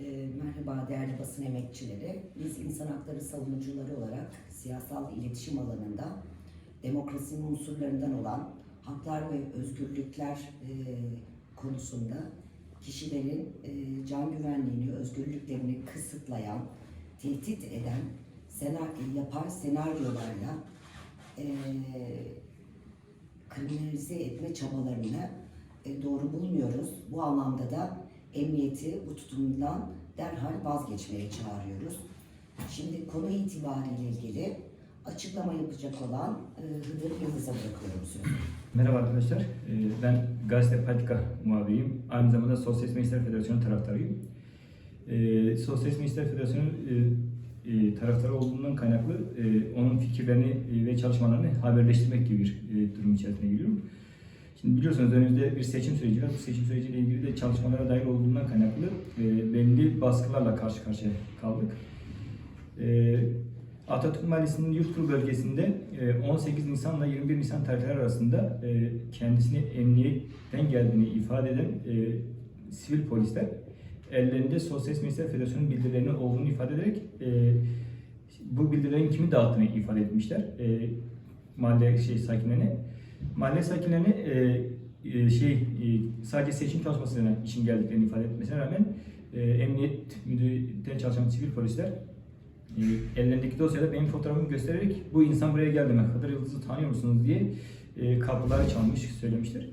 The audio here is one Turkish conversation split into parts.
E, merhaba değerli basın emekçileri. Biz insan hakları savunucuları olarak siyasal iletişim alanında demokrasinin unsurlarından olan haklar ve özgürlükler e, konusunda kişilerin e, can güvenliğini, özgürlüklerini kısıtlayan, tehdit eden senar yapay senaryolarla e, kriminalize etme çabalarını e, doğru bulmuyoruz. Bu anlamda da emniyeti bu tutumdan derhal vazgeçmeye çağırıyoruz. Şimdi konu itibariyle ilgili açıklama yapacak olan e, Hıdır Yıldız'a bırakıyorum sözü. Merhaba arkadaşlar, Ee, ben Gazete Patika muhabiriyim. Aynı zamanda Sosyalist Gençler Federasyonu taraftarıyım. Ee, Sosyalist Gençler Federasyonu e, e, taraftarı olduğundan kaynaklı e, onun fikirlerini e, ve çalışmalarını haberleştirmek gibi bir e, durum içerisine giriyorum. Şimdi biliyorsunuz önümüzde bir seçim süreci var. Bu seçim süreciyle ilgili de çalışmalara dahil olduğundan kaynaklı e, belli baskılarla karşı karşıya kaldık. E, Atatürk Mahallesi'nin Yurtkuru bölgesinde e, 18 Nisan ile 21 Nisan tarihleri arasında e, kendisini emniyetten geldiğini ifade eden e, sivil polisler ellerinde Sosyalist Gençler Federasyonu'nun bildirilerinin olduğunu ifade ederek e, bu bildirilerin kimi dağıttığını ifade etmişler mahalle şey sakinlerine. Mahalle sakinlerine e, e, şey e, sadece seçim çalışmasına için geldiklerini ifade etmesine rağmen e, emniyet müdürlüğünde çalışan sivil polisler e, ellerindeki dosyada benim fotoğrafımı göstererek bu insan buraya geldi mi? Kadir Yıldız'ı tanıyor musunuz diye e, kapıları çalmış, söylemiştir.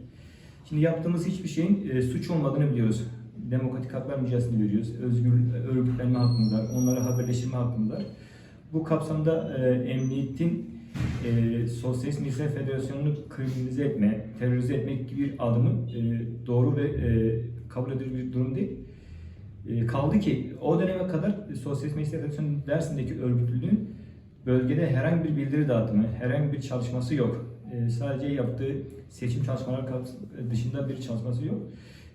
Şimdi yaptığımız hiçbir şeyin e, suç olmadığını biliyoruz. Demokratik haklar mücadelesini veriyoruz. Özgür örgütlenme hakkımız var. Onlara haberleşme hakkımız var. Bu kapsamda e, emniyetin e, Sosyalist Milletler Federasyonu'nu kriminalize etme, terörize etmek gibi bir adımı e, doğru ve e, kabul edilir bir durum değil. E, kaldı ki o döneme kadar Sosyalist Meclis Federasyonu dersindeki örgütlülüğün bölgede herhangi bir bildiri dağıtımı, herhangi bir çalışması yok. E, sadece yaptığı seçim çalışmaları dışında bir çalışması yok.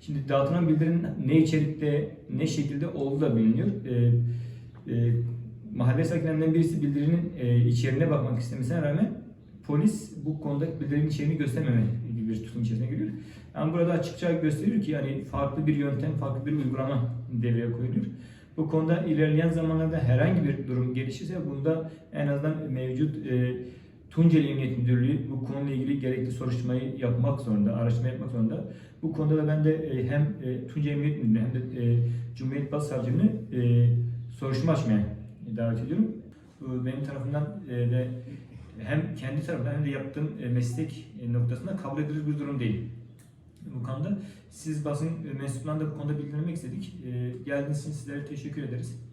Şimdi dağıtılan bildirinin ne içerikte, ne şekilde olduğu da biliniyor. E, mahalle sakinlerinden birisi bildirinin e, içeriğine bakmak istemesine rağmen polis bu konudaki bildirinin içeriğini göstermeme gibi bir tutum içerisine giriyor. Yani burada açıkça gösteriyor ki yani farklı bir yöntem, farklı bir uygulama devreye koyuluyor. Bu konuda ilerleyen zamanlarda herhangi bir durum gelişirse bunda en azından mevcut e, Tunceli Emniyet Müdürlüğü bu konuyla ilgili gerekli soruşturmayı yapmak zorunda, araştırma yapmak zorunda. Bu konuda da ben de e, hem e, Tunceli Emniyet Müdürlüğü hem de e, Cumhuriyet Başsavcılığını soruşturma açmaya davet ediyorum. Benim tarafından e, de hem kendi tarafından hem de yaptığım e, meslek e, noktasında kabul edilir bir durum değil. Bu konuda siz basın mensuplarına da bu konuda bilgilenmek istedik. E, geldiğiniz için sizlere teşekkür ederiz.